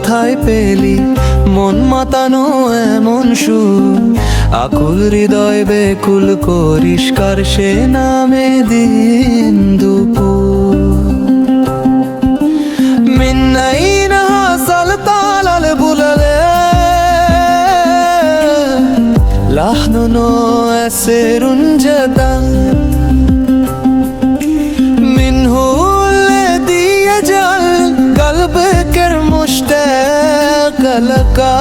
কোথায় পেলি, মন মাতানো এমন সুর। আকুল হৃদয় বেকুল করিস সে নামে দিন দুপুর। মিন্নাই লাহনুনো এসে রুঞ্জতা ঝলকা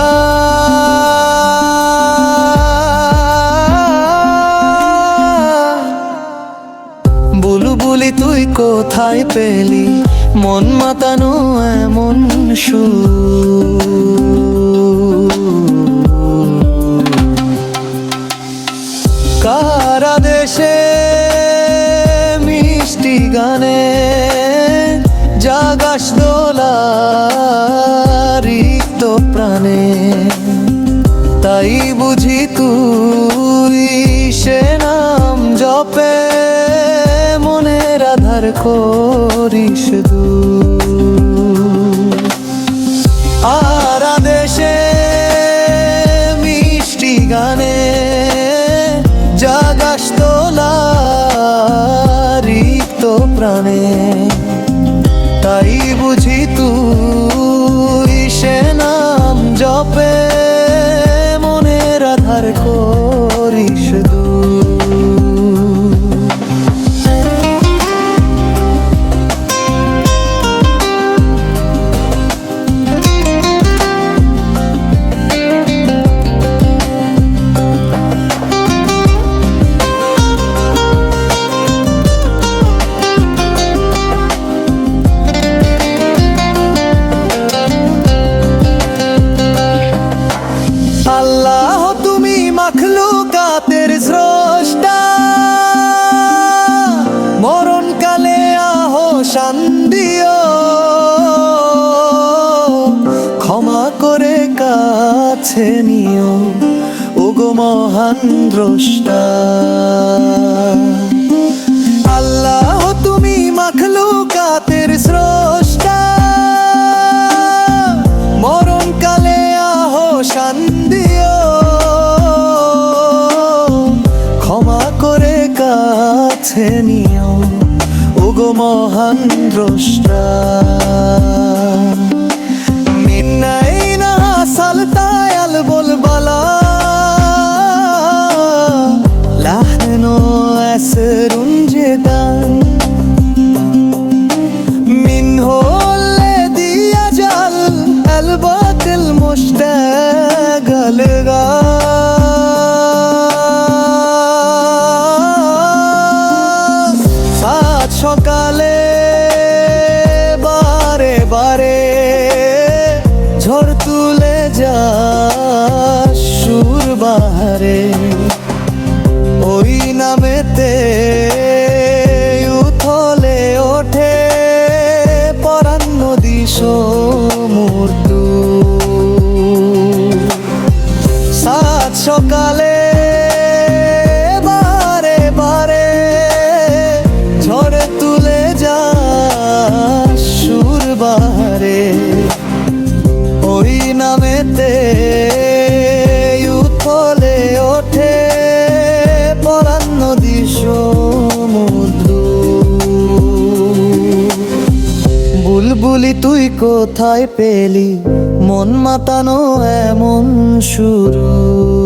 বুলবুলি তুই কোথায় পেলি মন মাতানো এমন কারা দেশে মিষ্টি গানে জাগাস দোলা রিক্ত প্রাণে, তাই বুঝি তুই সে নাম জপে, মনের আধার করিস আর দেশে মিষ্টি গানে জাগাস তোলা রিক্ত প্রাণে, তাই বুঝি তুই সে নাম জপে মনের আধার করিস কাছে নিও, ওগো মহান দ্রষ্টা। আল্লাহ, তুমি মাখলুকাতের স্রষ্টা। মরণকালে আহ শান্দিও ক্ষমা করে কাছে নিও, ওগো মহান দ্রষ্টা। মিন্নাইনা সালতায়াল বলবালা আসরুন জেদান منه الذي يجعل قلبك المشتاق لغاك সাত সকালে বারে বারে ঝড় তুলে যা সুর বাহারে সমুদ্র সাত সকালে বারে বারে ঝড়ে তুলে যা সুর বাহারে। ওই নামেতে বুলবুলি তুই কোথায় পেলি? মন মাতানো এমন শুরু।